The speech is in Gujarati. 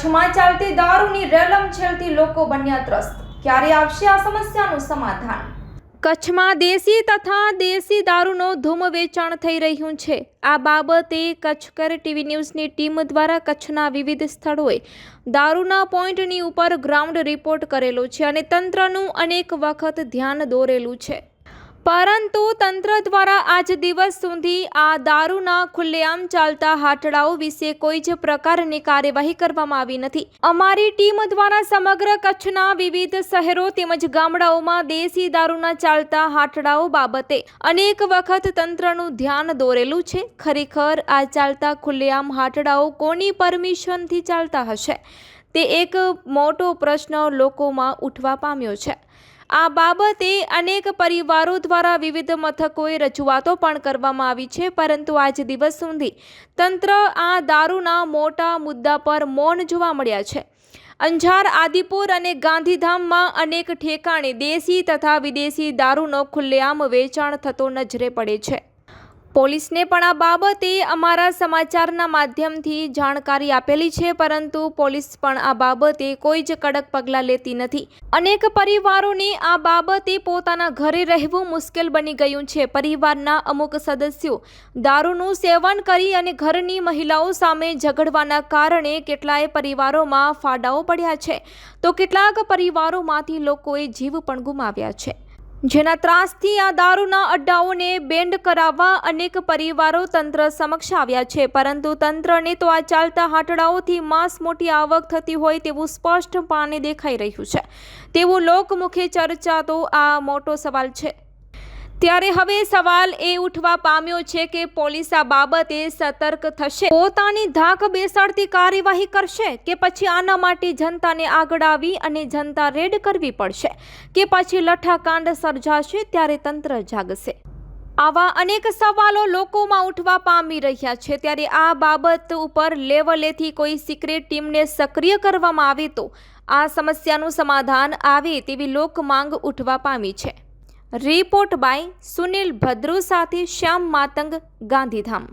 કચ્છમાં ચાલતી દારૂની રેલમ છેલથી લોકો બન્યા ત્રસ્ત. ક્યારે આવશે આ સમસ્યાનું સમાધાન? કચ્છમાં દેશી તથા દેશી દારૂનો ધૂમ વેચાણ થઈ રહ્યું છે. આ બાબતે કચ્છકર ટીવી ન્યૂઝની ટીમ દ્વારા કચ્છના વિવિધ સ્થળોએ દારૂના પોઈન્ટની ઉપર ગ્રાઉન્ડ રિપોર્ટ કરેલો છે અને તંત્રનું અનેક વખત ધ્યાન દોરેલું છે. પરંતુ તંત્ર દ્વારા આજ દિવસ સુધી આ દારૂના ખુલ્લેઆમ ચાલતા હાટડાઓ વિશે કોઈ જ પ્રકારની કાર્યવાહી કરવામાં આવી નથી. અમારી ટીમ દ્વારા સમગ્ર કચ્છના વિવિધ શહેરો તેમજ ગામડાઓમાં દેશી દારૂના ચાલતા હાટડાઓ બાબતે અનેક વખત તંત્રનું ધ્યાન દોરેલું છે. ખરેખર આ ચાલતા ખુલ્લેઆમ હાટડાઓ કોની પરમિશનથી ચાલતા હશે? તે એક મોટો પ્રશ્ન લોકોમાં ઉઠવા પામ્યો છે. આ બાબતે અનેક પરિવારો દ્વારા વિવિધ મથકોએ રજૂઆતો પણ કરવામાં આવી છે, પરંતુ આજ દિવસ સુધી તંત્ર આ દારૂના મોટા મુદ્દા પર મૌન જોવા મળ્યા છે. અંજાર, આદિપુર અને ગાંધીધામમાં અનેક ઠેકાણે દેશી તથા વિદેશી દારૂનો ખુલ્લેઆમ વેચાણ થતો નજરે પડે છે. પોલીસને પણ આ બાબતે અમારા સમાચારના માધ્યમથી જાણકારી આપેલી છે, પરંતુ પોલીસ પણ આ બાબતે કોઈ જ કડક પગલાં લેતી નથી. અનેક પરિવારોને આ બાબતે પોતાના ઘરે રહેવું મુશ્કેલ બની ગયું છે. પરિવારના અમુક સદસ્યો દારૂનું સેવન કરી અને ઘરની મહિલાઓ સામે ઝઘડવાના કારણે કેટલાય પરિવારોમાં ફાડાઓ પડ્યા છે. તો કેટલાક પરિવારોમાંથી લોકોએ જીવ પણ ગુમાવ્યા છે. જેના ત્રાસથી આ દારૂના અડ્ડાઓને બેન્ડ કરાવવા અનેક પરિવારો તંત્ર સમક્ષ આવ્યા છે. પરંતુ તંત્રને તો આ ચાલતા હાટડાઓથી માંસ મોટી આવક થતી હોય તેવું સ્પષ્ટપણે દેખાઈ રહ્યું છે. તેવું લોકમુખે ચર્ચાતો આ મોટો સવાલ છે. ત્યારે હવે સવાલ એ ઉઠવા પામ્યો છે કે પોલીસ આ બાબતે સતર્ક થશે, પોતાની ધાક બેસાડતી કાર્યવાહી કરશે કે પછી આના માટે જનતાને આગળ આવી અને જનતા રેડ કરવી પડશે? કે પછી લઠ્ઠાકાંડ સર્જાશે ત્યારે તંત્ર જાગશે? આવા અનેક સવાલો લોકોમાં ઉઠવા પામી રહ્યા છે. ત્યારે આ બાબત ઉપર લેવલેથી કોઈ સિક્રેટ ટીમને સક્રિય કરવામાં આવે તો આ સમસ્યાનું સમાધાન આવે તેવી લોક માંગ ઉઠવા પામી છે. રિપોર્ટ બાય સુનિલ ભદ્રુ સાથે શ્યામ માતંગ ગાંધીધામ.